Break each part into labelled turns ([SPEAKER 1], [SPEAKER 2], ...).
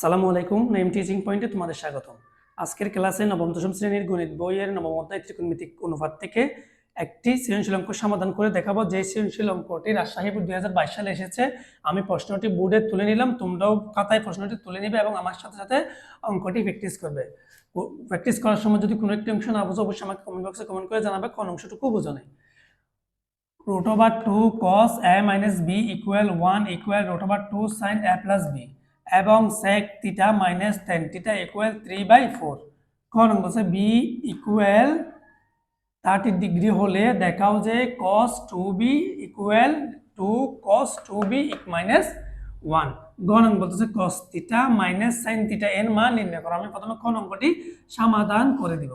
[SPEAKER 1] সালামু আলাইকুম name teaching পয়েন্টে তোমাদের স্বাগতম। আজকের ক্লাসে নবম দশম শ্রেণির গণিত বইয়ের নবম অধ্যায় ত্রিকোণমিতিক অনুপাত থেকে একটি সৃজনশীল অঙ্ক সমাধান করে দেখাবো। যে সৃজনশীল অঙ্কটি রাজশাহী দুই হাজার বাইশ সালে এসেছে, আমি প্রশ্নটি বোর্ডে তুলে নিলাম, তোমরাও খাতায় প্রশ্নটি তুলে নিবে এবং আমার সাথে সাথে অঙ্কটি প্র্যাকটিস করবে। প্র্যাকটিস করার সময় যদি কোনো একটি অংশ না বোঝো, অবশ্যই আমাকে কমেন্ট বক্সে কমেন্ট করে জানাবে, কোন অংশটুকু বোঝো নাই। root over 2 cos a minus b equal 1 equal root over 2 sin a plus b এবং sec theta minus tan theta equal 3 by 4 কোন বলছে? বি equal 30 ডিগ্রি হলে দেখাও যে cos 2b equal 2 cos 2b minus 1 গণন বলতেছে? cos theta minus sin theta এর মান নির্ণয় করো। আমি প্রথমে কোন অঙ্কটি সমাধান করে দিব।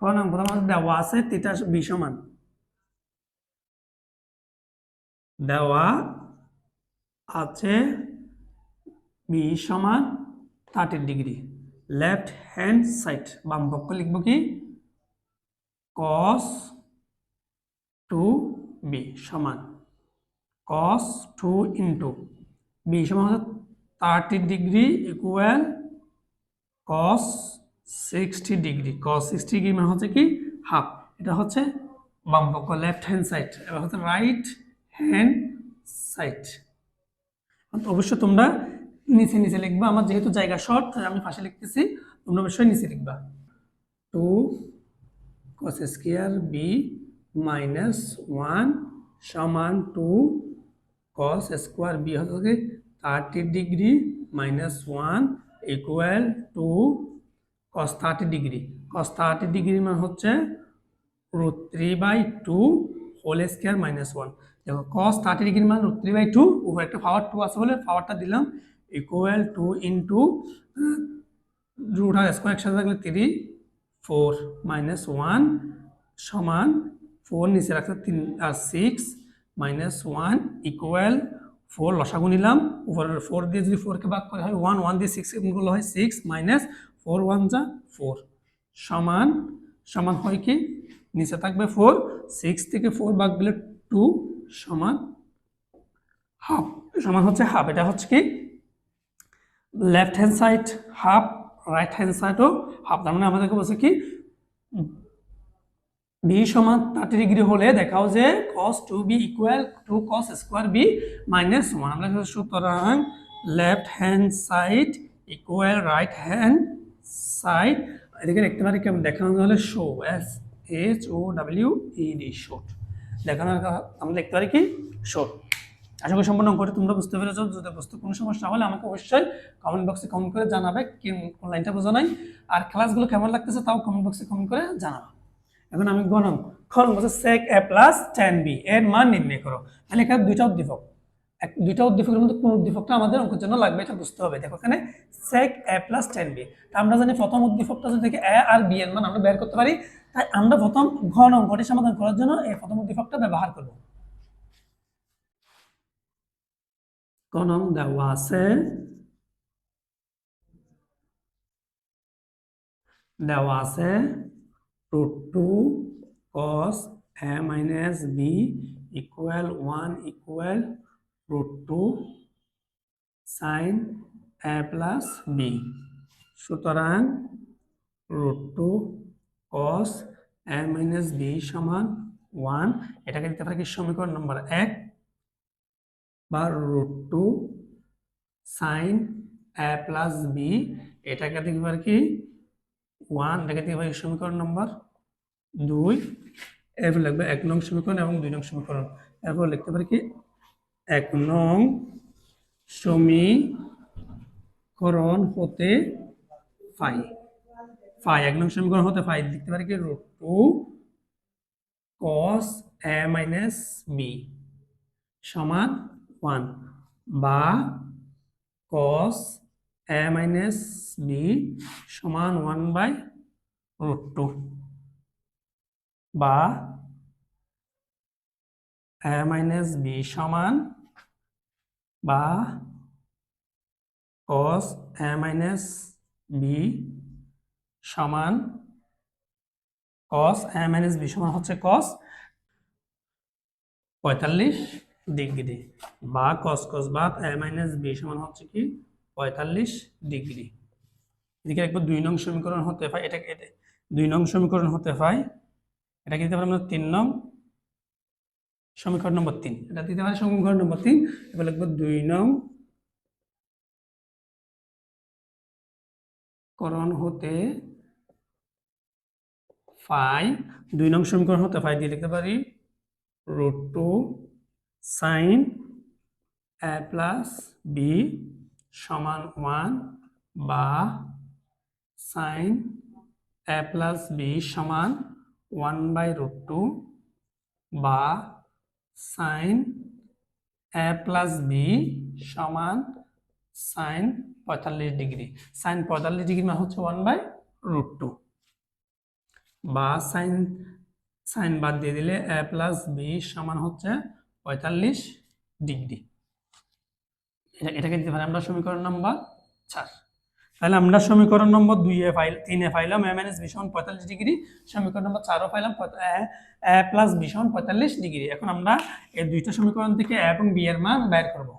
[SPEAKER 1] ক নম্বর আমাদের দেওয়া আছে? থিটা বি সমান। দেওয়া আছে বি সমান thirty degree left hand side বাম পক্ষ লিখব কি? কস টু বি সমান। কস টু ইন্টু বি সমান thirty degree equal cos sixty degree cos sixty degree মানে হচ্ছে কি? হাফ এটা হচ্ছে বাম পক্ষ লেফট হ্যান্ড সাইড এবার হচ্ছে রাইট হ্যান্ড সাইড। অবশ্যই তোমরা নিচে নিচে লিখবা। আমার যেহেতু জায়গা শর্ট আমি পাশে লিখতেছি। তোমরা অবশ্যই নিচে লিখবা। Two cos square B minus one সমান টু কস স্কোয়ার বি হচ্ছে thirty degree minus one equal two cos thirty degree cos thirty degree মানে হচ্ছে root three by two whole square minus one দেখো কস থার্টি ডিগ্রি মানে root three by two উপর একটা power two আছে বলে পাওয়ারটা দিলাম ইকুয়াল টু ইন্টু রুট আর স্কোয়ার একসাথে থাকলে থ্রি ফোর মাইনাস ওয়ান সমান ফোর নিচে রাখছে তিন, আর six minus one equal four লসাগু নিলাম উপরের ফোর দিয়ে যদি ফোরকে ভাগ করে হয় ওয়ান ওয়ান দিয়ে সিক্সগুলো হয় সিক্স মাইনাস ফোর ওয়ান যা ফোর সমান সমান হয় কি? নিচে থাকবে ফোর সিক্স থেকে ফোর ভাগ দিলে টু সমান হাফ। সমান হচ্ছে হাফ। এটা হচ্ছে কি? Left hand side half right hand সাইডও হাফ তার মানে আমাদেরকে বলছে কি? বি সমান থার্টি ডিগ্রি হলে দেখাও যে cos two B equal two cos square B minus one আমরা সুতরাং left hand side equal right hand side এদিকে দেখতে পারি কেমন দেখানো হলে show S H O W E D শোট দেখানো আমরা দেখতে পারি কি? শোট আশা করি সম্পূর্ণ অঙ্কটি তোমরা বুঝতে পেরেছ। যদি বুঝতে কোনো সমস্যা হলে আমাকে অবশ্যই কমেন্ট বক্সে কমেন্ট করে জানাবে কোন লাইনটা বোঝা নাই। আর ক্লাসগুলো কেমন লাগতেছে তাও কমেন্ট বক্সে কমেন্ট করে জানাবে। এখন আমি গণন খন বলছে sec A plus tan B এর মান নির্ণয় করো। তাহলে এখানে দুইটা উদ্দীপক। এক, দুইটা উদ্দীপকের মধ্যে কোন উদ্দীপকটা আমাদের অঙ্কের জন্য লাগবে এটা বুঝতে হবে। দেখো এখানে sec A plus tan B আমরা জানি প্রথম উদ্দীপকটা যদি এ আর বি এর মান আমরা বের করতে পারি। তাই আমরা প্রথম ঘন অঙ্কটি সমাধান করার জন্য এই প্রথম উদ্দীপকটা ব্যবহার করব। কনম দেওয়া আছে। দেওয়া আছে root 2 cos a minus b equal 1 equal root 2 sin a plus b সুতরাং root 2 cos a minus b সমান 1 এটাকে দিতে পারি সমীকরণ নম্বর 1 বা root 2 sin a plus b, এটাকে দিতে পারি কি ওয়ান এটাকে দিতে পারি সমীকরণ নম্বর দুই, এরপর লিখবে এক নং সমীকরণ এবং দুই নং সমীকরণ। এরপর লিখতে পারি কি এক নং সমীকরণ হতে ফাই ফাই, এক নং সমীকরণ হতে ফাই, লিখতে পারি কি? Root two cos A minus B সমান ওয়ান বা কস এ মাইনাস বি সমান ওয়ান বাই রুট টু বা এ মাইনাস বি সমান বা কস এ মাইনাস বি সমান কস এ মাইনাস বি সমান হচ্ছে কস পঁয়তাল্লিশ ডিগ্রি বা কস কস বাদ এ মাইনাস বি সমান হচ্ছে কি পঁয়তাল্লিশ ডিগ্রি। এদিকে একবার দুই নং সমীকরণ হতে পায়, এটা এটা দুই নং সমীকরণ হতে পায়, এটা দিতে পারি আমরা তিন নং সমীকরণ নম্বর তিন, এটা দিতে পারি সমীকরণ নম্বর তিন, এবার লিখব দুই নং করণ হতে ফাই দুই নং সমীকরণ হতে ফাই দিয়ে লিখতে পারি root two sine A plus B সমান ওয়ান বা সাইন এ প্লাস বি সমান ওয়ান বাই রুট টু বা সাইন এ প্লাস বি সমান সাইন পঁয়তাল্লিশ ডিগ্রি সাইন পঁয়তাল্লিশ ডিগ্রি মানে হচ্ছে ওয়ান বাই রুট টু বা সাইন সাইন বাদ দিয়ে দিলে এ প্লাস বি সমান হচ্ছে পঁয়তাল্লিশ ডিগ্রি। এটা, এটাকে দিতে পারি আমরা সমীকরণ নম্বর চার। তাহলে আমরা সমীকরণ নম্বর দুই এ ফাইল, তিন এ ফাইলাম, এ মাইনাস বি পঁয়তাল্লিশ ডিগ্রি, সমীকরণ নম্বর চারও ফাইলাম এ প্লাস সমান পঁয়তাল্লিশ ডিগ্রি। এখন আমরা এই দুইটা সমীকরণ থেকে এ এবং বি এর মান বের করব।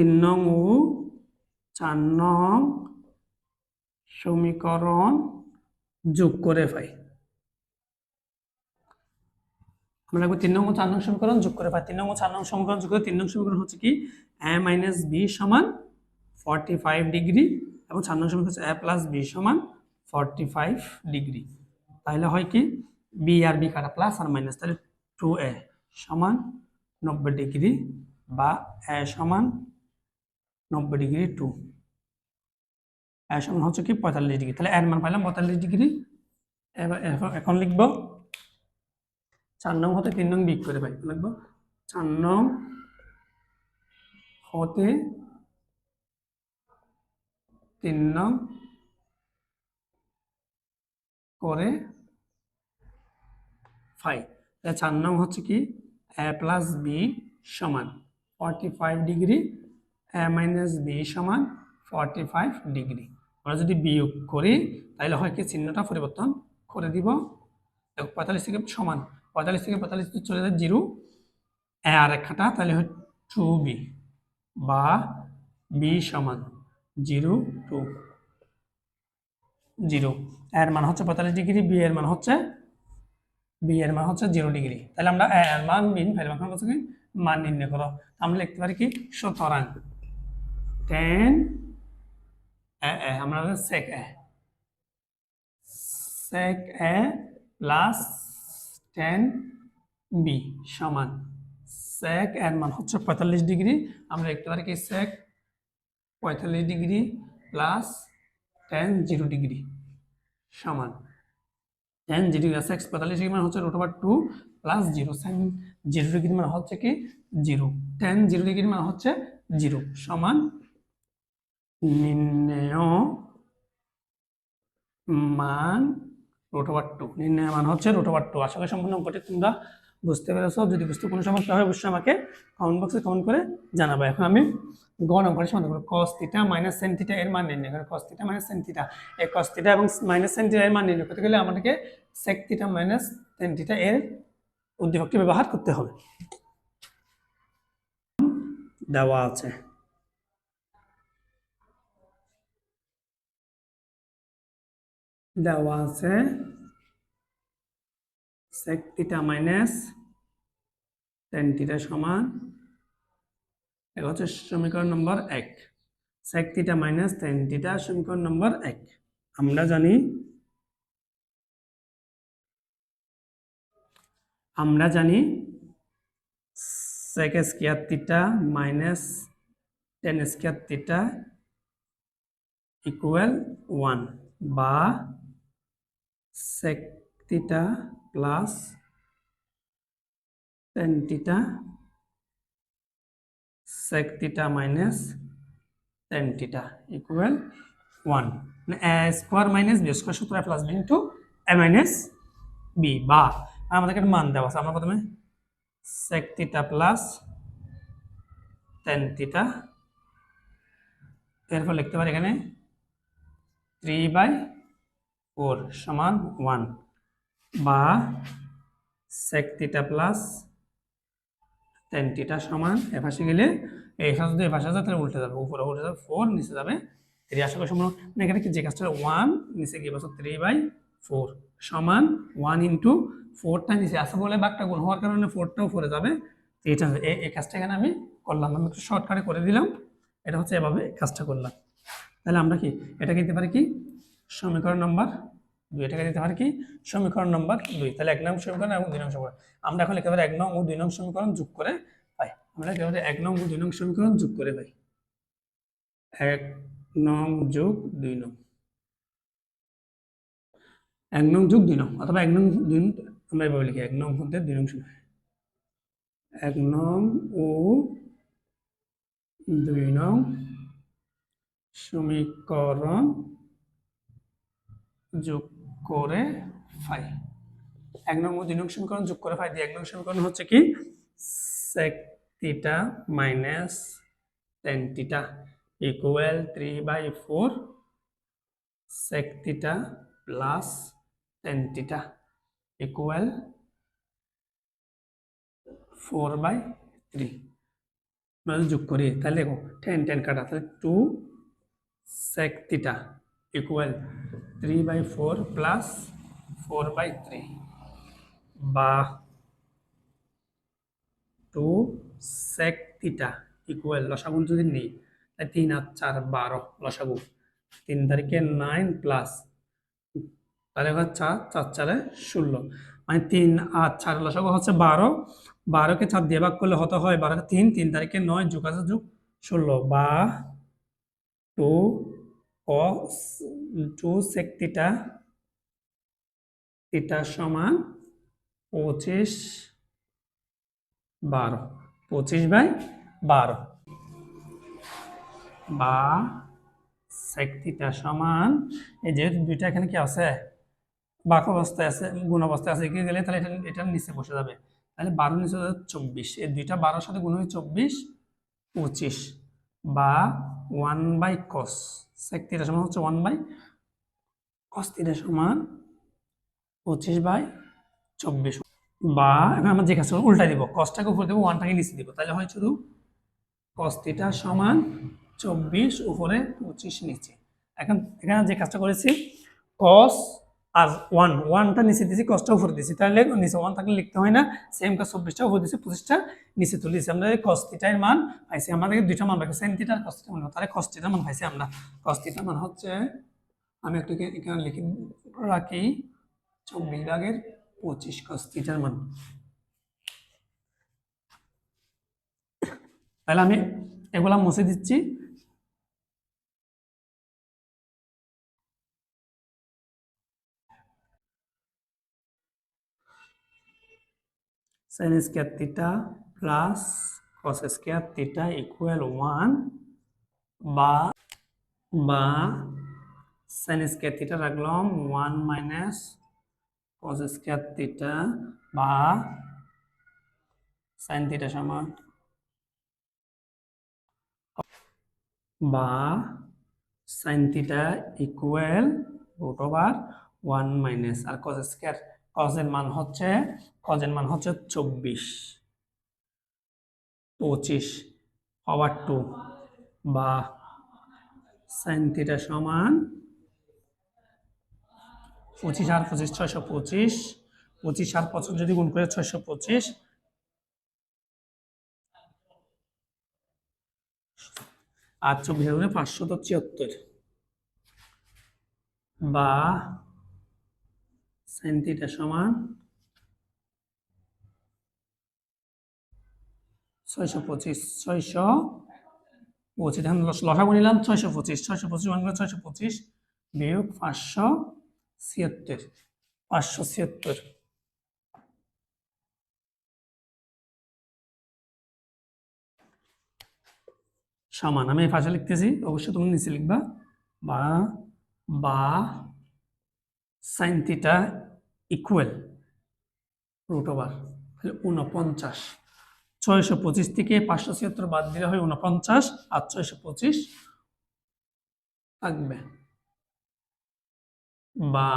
[SPEAKER 1] তিন নং ও চার নং সমীকরণ যোগ করে পাই আমরা লিখব তিন নং ও চার নং সমীকরণ যোগ করে পাই। তিন নং ও চার নং সমীকরণ যোগ করে তিন নং সমীকরণ হচ্ছে কি? এ মাইনাস বি সমান ফর্টি ফাইভ ডিগ্রি এবং চার নং সমীকরণ হচ্ছে এ প্লাস বি সমান ফর্টি ফাইভ ডিগ্রি তাহলে হয় কি? বি আর বি কাটা প্লাস আর মাইনাস তাহলে টু এ সমান নব্বই ডিগ্রি বা এ সমান নব্বই ডিগ্রি টু এ সমান হচ্ছে কি পঁয়তাল্লিশ ডিগ্রি। তাহলে এর মান পাইলাম পঁয়তাল্লিশ ডিগ্রি। এখন- লিখব। চার নং হতে তিন নং বিক করে পাই লিখব। চার নং হতে তিন নং করে ফাই তাহলে চার নং হচ্ছে কি এ প্লাস বি সমান। Forty five degree minus B সমান ফর্টি ফাইভ ডিগ্রি আমরা যদি বিয়োগ করি, তাহলে হয় কি চিহ্নটা পরিবর্তন করে দিব। পঁয়তাল্লিশ থেকে সমান, পঁয়তাল্লিশ থেকে পঁয়তাল্লিশ চলে যায় জিরো আর এক খাটা, তাহলে হয় টু বি বা বি সমান জিরো টু জিরো। এর মান হচ্ছে পঁয়তাল্লিশ ডিগ্রি বি এর মান হচ্ছে বি এর মান হচ্ছে জিরো ডিগ্রি তাহলে আমরা এর মান বিন কি মান নির্ণয় করো। আমরা লিখতে পারি কি? সুতরাং টেন এ এ আমরা sec A sec A plus tan B সমান। সেক এর মান হচ্ছে পঁয়তাল্লিশ ডিগ্রি। আমরা লিখতে পারি কি সেক পঁয়তাল্লিশ degree plus tan zero degree, সমান। টেন জিরো আছে এক্স পঁয়তাল্লিশ ডিগ্রি মানে হচ্ছে root over plus zero sine zero degree মানে হচ্ছে কি জিরো টেন জিরো ডিগ্রি মানে হচ্ছে জিরো সমান। নির্ণয় মান রুট টু নির্ণয় মান হচ্ছে রুট টু আশা করি সম্পূর্ণ অঙ্কটি তোমরা বুঝতে পেরেছ। যদি বুঝতে কোনো সমস্যা হয়, অবশ্যই আমাকে কমেন্ট বক্সে কমেন্ট করে জানাব। এখন আমি গণ অঙ্কটি সমাধান করব। Cos theta minus sine theta এর মান নির্ণয় করে। Cos theta minus sine theta এই এবং মাইনাস সেন থিটা এর মান নির্ণয় করতে গেলে আমাদেরকে সেক মাইনাস সেন এর উদ্দীপকটি ব্যবহার করতে হবে। দেওয়া আছে। দেওয়া আছে। sec theta minus tan theta সমান, এটা হচ্ছে সমীকরণ নম্বর এক। sec theta minus tan theta সমীকরণ নম্বর এক। আমরা জানি আমরা জানি sec square theta minus tan square theta equal one বা sec theta plus tan theta sec theta minus tan theta equal one মানে A square minus B square সূত্র A plus B into A minus B বা আমাদেরকে একটা মান দেওয়া আছে, আমরা প্রথমে sec theta plus tan theta এরপর লিখতে পারি এখানে থ্রি বাই ফোর সমান ওয়ান বা sec theta plus tan theta সমান এপাশে গেলে এই পাশে যদি এপাশে যায়, তাহলে উল্টে যাবে, উপরে উল্টে যাবে ফোর নিচে যাবে থ্রি আশা করি সম্পূর্ণ। মানে এখানে কি যে কাজটা ওয়ান নিচে গিয়ে বছর থ্রি বাই ফোর সমান ওয়ান ইন্টু ফোরটা নিচে আসে বলে বাঘটা গুণ হওয়ার কারণে ফোরটাও পরে যাবে এটা এই কাজটা এখানে আমি করলাম, আমি একটু শর্টকাটে করে দিলাম, এটা হচ্ছে এভাবে কাজটা করলাম। তাহলে আমরা কি এটাকে দিতে পারি কি সমীকরণ নম্বর দুই। এটাকে দিতে পারি কি? সমীকরণ নম্বর দুই। তাহলে এক নং সমীকরণ এবং দুই নং সমীকরণ। আমরা এখন একেবারে এক নং ও দুই নং সমীকরণ যোগ করে পাই। আমরা পারি এক নং ও দুই নং সমীকরণ যোগ করে পাই। এক নং যোগ দুই নং। এক নং যোগ দুই নং। অথবা এক নং দুই আমরা এভাবে লিখি। এক নং হতে দুই নং সমীকরণ। এক নং ও দুই নং সমীকরণ যোগ করে ফাই এক নং ও দুই নং সমীকরণ যোগ করে ফাই দিয়ে এক নং সমীকরণ হচ্ছে কি sec theta minus tan theta equal three by four sec theta plus tan theta equal four by three যোগ করি, তাহলে দেখো টেন টেন কাটা, তাহলে two sec theta equal three by four plus four by three বা two sec theta equal লসাগু যদি নিই তাই তিন আর চার বারো লসাগু। তিন তারিখে নাইন প্লাস তাহলে হয় চার চার চারে ষোলো। মানে তিন আর চার লসাগু হচ্ছে বারো। বারোকে চার দিয়ে ভাগ করলে হতে হয় বারোকে তিন তিন তারিখে নয় যোগ আছে যোগ ষোলো বা two two sec theta theta সমান পঁচিশ বারো, পঁচিশ বাই বারো। বা সেক সমান, এই যেহেতু দুইটা এখানে কি আছে? বাক অবস্থায় আছে, গুণ অবস্থায় আছে, এগিয়ে গেলে তাহলে এটা এটার নিচে বসে যাবে। তাহলে বারো নিচে চব্বিশ, এই দুইটা বারোর সাথে গুণ হয়ে চব্বিশ, পঁচিশ বা one by cos sec theta সমান হচ্ছে ওয়ান বাই কস থিটা সমান পঁচিশ বাই চব্বিশ। বা এখন আমরা যে কাজটা উল্টা দিব। কসটাকে উপরে দেবো, ওয়ানটাকে নিচে দিব। তাহলে হয় শুধু কস থিটা সমান চব্বিশ উপরে পঁচিশ নিচে। এখন এখানে যে কাজটা করেছি কস আর ওয়ান ওয়ানটা নিচে দিয়েছি কসটা উপরে দিয়েছি তাহলে নিচে ওয়ান থাকলে লিখতে হয় না সেম কাজ চব্বিশটা, উপরে দিয়েছি পঁচিশটা, নিচে তুলে দিয়েছি আমরা কস থিটার মান পাইছি আমাদের দুইটা মান পাইছি সাইন থিটার মান তাহলে কস থিটার মান পাইছি আমরা। কস থিটার মান হচ্ছে, আমি একটু এখানে লিখে রাখি, চব্বিশ ভাগের পঁচিশ কস থিটার মান। তাহলে আমি এগুলা মুছে দিচ্ছি। Sin square theta plus cos square theta equal one বা বা sin স্কোয়ার থিটা রাখলাম one minus cos square theta বা sin থিটা সমান বা sine theta equal root over one minus আর কজ স্কোয়ার কজের মান হচ্ছে কজের মান হচ্ছে চব্বিশ, পঁচিশ পাওয়ার টু বা সাইন থিটা সমান পঁচিশ আর পঁচিশ ছয়শো পঁচিশ পঁচিশ আর পঁচিশ যদি গুণ করে ছয়শো পঁচিশ, আর চব্বিশ গুণে পাঁচশত ছিয়াত্তর বা সাইন থিটা সমান ছয়শো পঁচিশ ছয়শো পঁচিশ। এখন লস- লসাগু নিলাম ছয়শো পঁচিশ ছয়শো পঁচিশ ছয়শো পঁচিশ বিয়োগ পাঁচশো ছিয়াত্তর পাঁচশো ছিয়াত্তর। সমান, আমি এই পাশে লিখতেছি, অবশ্যই তুমি নিচে লিখবা। বা বা sine theta equal root over তাহলে উনপঞ্চাশ ছয়শো পঁচিশ থেকে পাঁচশো ছিয়াত্তর বাদ দিলে হয় উনপঞ্চাশ আর ছয়শো পঁচিশ থাকবে বা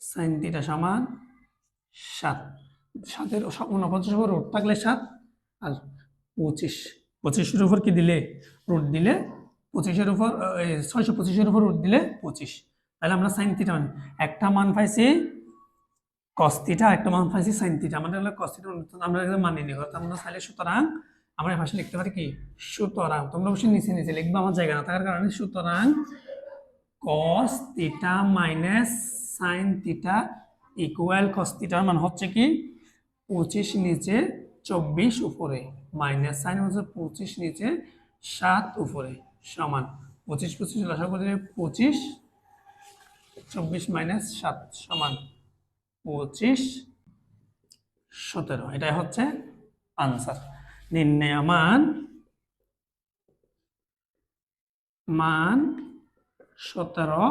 [SPEAKER 1] সাইন থিটা সমান সাত। সাতের উনপঞ্চাশ উপর রুট থাকলে সাত আর পঁচিশ। পঁচিশের উপর কি দিলে? রুট দিলে পঁচিশের উপর ছয়শো পঁচিশের উপর রুট দিলে পঁচিশ। তাহলে আমরা সাইন থিটা মানে একটা মান পাইছি কস থিটা একটা মান পাইছি সাইন থিটা আমাদের হলো কস থিটা আমরা মানিয়ে নিই অর্থাৎ আমরা চাইলে সুতরাং আমরা ভাষা লিখতে পারি কি? সুতরাং। তোমরা অবশ্যই নিচে নিচে লিখবে, আমার জায়গা না থাকার কারণে। সুতরাং cos theta minus sine theta equal cos থিটার মান হচ্ছে কি? পঁচিশ নিচে চব্বিশ উপরে। মাইনাস সাইন হচ্ছে পঁচিশ নিচে সাত উপরে। সমান। পঁচিশ পঁচিশ আশা করি পঁচিশ চব্বিশ মাইনাস সাত সমান পঁচিশ সতেরো। এটাই হচ্ছে আনসার নির্ণয় মান মান সতেরো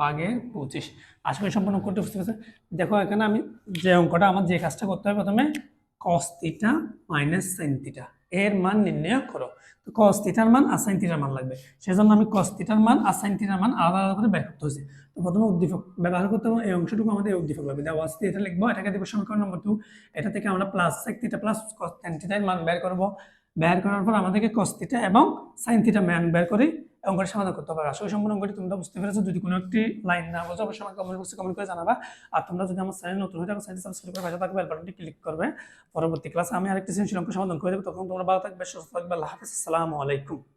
[SPEAKER 1] ভাগের পঁচিশ। আশা করি সম্পূর্ণ করতে বুঝতে পারছে দেখো এখানে আমি যে অঙ্কটা আমার যে কাজটা করতে হবে প্রথমে cos theta minus sine theta এর মান নির্ণয় করো। তো কস থিটার মান আর সাইন থিটার মান লাগবে। সেজন্য আমি কস থিটার মান আর সাইন থিটার মান আলাদা আলাদা করে বের করতে হয়েছে। তো প্রথমে উদ্দীপক ব্যবহার করতে হবে। এই অংশটুকু আমাদের উদ্দীপক লাগবে। দেওয়া আছে, এটা লিখব। এটাকে দেবো সমীকরণ নম্বর টু এটা থেকে আমরা plus sine theta plus cos tan থিটার মান বের করব। বের করার পর আমাদেরকে কস থিটা এবং সাইন থিটা মান বের করে অঙ্কটা সমাধান করতে হবে আসলে সম্পূর্ণ অঙ্কটি তোমরা বুঝতে পেরেছ। যদি কোনো একটি লাইন না বোঝো, অবশ্যই আমাকে কমেন্ট বক্সে কমেন্ট করে জানাবা। আর তোমরা যদি আমার চ্যানেল নতুন হয়ে থাকো চ্যানেল সাবস্ক্রাইব করে পাশে থাকবে বাটনটি ক্লিক করবে। পরবর্তী ক্লাসে আমি আরেকটি সৃজনশীল অঙ্ক সমাধান করে দেবো। তখন তোমরা ভালো থাকবে, সুস্থ থাকবে। আল্লাহ হাফিজ। আসসালামু আলাইকুম।